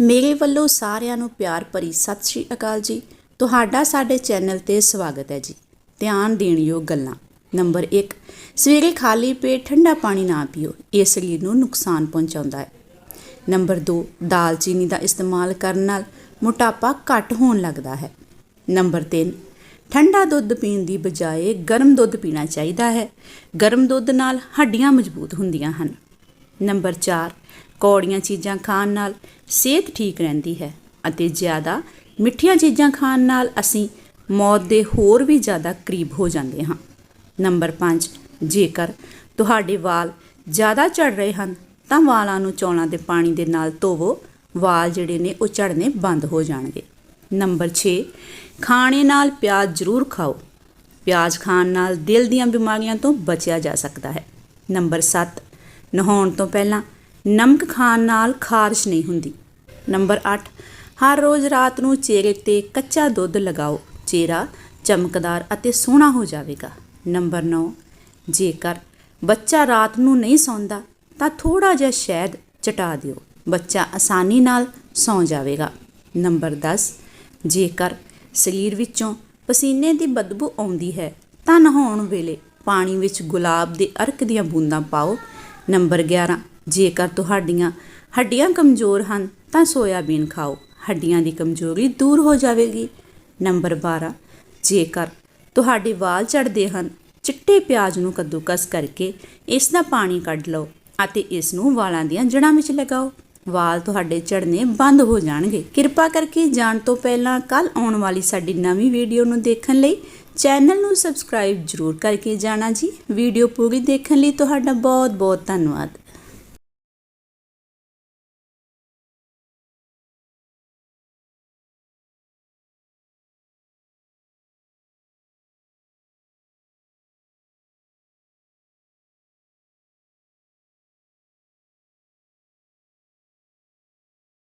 ਮੇਰੇ ਵੱਲੋਂ ਸਾਰਿਆਂ ਨੂੰ ਪਿਆਰ ਭਰੀ ਸਤਿ ਸ਼੍ਰੀ ਅਕਾਲ ਜੀ। ਤੁਹਾਡਾ ਸਾਡੇ ਚੈਨਲ ਤੇ ਸਵਾਗਤ ਹੈ ਜੀ। ਧਿਆਨ ਦੇਣ ਯੋਗ ਗੱਲਾਂ। ਨੰਬਰ 1 ਸਵੇਰੇ ਖਾਲੀ ਪੇਟ ਠੰਡਾ ਪਾਣੀ ਨਾ ਪੀਓ, ਇਹ ਸਰੀਰ ਨੂੰ ਨੁਕਸਾਨ ਪਹੁੰਚਾਉਂਦਾ ਹੈ। ਨੰਬਰ 2 ਦਾਲਚੀਨੀ ਦਾ ਇਸਤੇਮਾਲ ਕਰਨ ਨਾਲ ਮੋਟਾਪਾ ਘੱਟ ਹੋਣ ਲੱਗਦਾ ਹੈ। ਨੰਬਰ 3 ਠੰਡਾ ਦੁੱਧ ਪੀਣ ਦੀ ਬਜਾਏ ਗਰਮ ਦੁੱਧ ਪੀਣਾ ਚਾਹੀਦਾ ਹੈ। ਗਰਮ ਦੁੱਧ ਨਾਲ ਹੱਡੀਆਂ ਮਜ਼ਬੂਤ ਹੁੰਦੀਆਂ ਹਨ। ਨੰਬਰ 4 ਕੌੜੀਆਂ ਚੀਜ਼ਾਂ ਖਾਣ ਨਾਲ ਸਿਹਤ ਠੀਕ ਰਹਿੰਦੀ ਹੈ ਅਤੇ ਜ਼ਿਆਦਾ ਮਿੱਠੀਆਂ ਚੀਜ਼ਾਂ ਖਾਣ ਨਾਲ ਅਸੀਂ ਮੌਤ ਦੇ ਹੋਰ ਵੀ ਜ਼ਿਆਦਾ ਕਰੀਬ ਹੋ ਜਾਂਦੇ ਹਾਂ। ਨੰਬਰ 5 ਜੇਕਰ ਤੁਹਾਡੇ ਵਾਲ ਜ਼ਿਆਦਾ ਝੜ ਰਹੇ ਹਨ, ਤਾਂ ਵਾਲਾਂ ਨੂੰ ਚੌਲਾਂ ਦੇ ਪਾਣੀ ਦੇ ਨਾਲ ਧੋਵੋ, ਵਾਲ ਜਿਹੜੇ ਨੇ ਉਹ ਝੜਨੇ ਬੰਦ ਹੋ ਜਾਣਗੇ। ਨੰਬਰ 6 ਖਾਣੇ ਨਾਲ ਪਿਆਜ਼ ਜ਼ਰੂਰ ਖਾਓ। ਪਿਆਜ਼ ਖਾਣ ਨਾਲ ਦਿਲ ਦੀਆਂ ਬਿਮਾਰੀਆਂ ਤੋਂ ਬਚਿਆ ਜਾ ਸਕਦਾ ਹੈ। ਨੰਬਰ 7 ਨਹਾਉਣ ਤੋਂ ਪਹਿਲਾਂ ਨਮਕ ਖਾਣ ਨਾਲ ਖਾਰਸ਼ ਨਹੀਂ ਹੁੰਦੀ। ਨੰਬਰ 8 ਹਰ ਰੋਜ਼ ਰਾਤ ਨੂੰ ਚਿਹਰੇ ਤੇ ਕੱਚਾ ਦੁੱਧ ਲਗਾਓ। ਚਿਹਰਾ ਚਮਕਦਾਰ ਅਤੇ ਸੋਹਣਾ ਹੋ ਜਾਵੇਗਾ। ਨੰਬਰ 9 ਜੇਕਰ ਬੱਚਾ ਰਾਤ ਨੂੰ ਨਹੀਂ ਸੌਂਦਾ, ਤਾਂ ਥੋੜਾ ਜਿਹਾ ਸ਼ਹਿਦ ਚਟਾ ਦਿਓ। ਬੱਚਾ ਆਸਾਨੀ ਨਾਲ ਸੌਂ ਜਾਵੇਗਾ। ਨੰਬਰ 10 ਜੇਕਰ ਸਰੀਰ ਵਿੱਚੋਂ ਪਸੀਨੇ ਦੀ ਬਦਬੂ ਆਉਂਦੀ ਹੈ, ਤਾਂ ਨਹਾਉਣ ਵੇਲੇ ਪਾਣੀ ਵਿੱਚ ਗੁਲਾਬ ਦੇ ਅਰਕ ਦੀਆਂ ਬੂੰਦਾਂ ਪਾਓ। ਨੰਬਰ 11 ਜੇਕਰ ਤੁਹਾਡੀਆਂ ਹੱਡੀਆਂ ਕਮਜ਼ੋਰ ਹਨ, ਤਾਂ ਸੋਇਆਬੀਨ ਖਾਓ। ਹੱਡੀਆਂ ਦੀ ਕਮਜ਼ੋਰੀ ਦੂਰ ਹੋ ਜਾਵੇਗੀ। ਨੰਬਰ 12 ਜੇਕਰ ਤੁਹਾਡੇ ਵਾਲ ਝੜਦੇ ਹਨ, ਚਿੱਟੇ ਪਿਆਜ਼ ਨੂੰ ਕੱਦੂਕਸ ਕਰਕੇ ਇਸ ਦਾ ਪਾਣੀ ਕੱਢ ਲਓ ਅਤੇ ਇਸ ਨੂੰ ਵਾਲਾਂ ਦੀਆਂ ਜੜ੍ਹਾਂ ਵਿੱਚ ਲਗਾਓ। ਵਾਲ ਤੁਹਾਡੇ ਝੜਨੇ ਬੰਦ ਹੋ ਜਾਣਗੇ। ਕਿਰਪਾ ਕਰਕੇ ਜਾਣ ਤੋਂ ਪਹਿਲਾਂ ਕੱਲ ਆਉਣ ਵਾਲੀ ਸਾਡੀ ਨਵੀਂ ਵੀਡੀਓ ਨੂੰ ਦੇਖਣ ਲਈ ਚੈਨਲ ਨੂੰ ਸਬਸਕ੍ਰਾਈਬ ਜ਼ਰੂਰ ਕਰਕੇ ਜਾਣਾ ਜੀ। ਵੀਡੀਓ ਪੂਰੀ ਦੇਖਣ ਲਈ ਤੁਹਾਡਾ ਬਹੁਤ ਬਹੁਤ ਧੰਨਵਾਦ।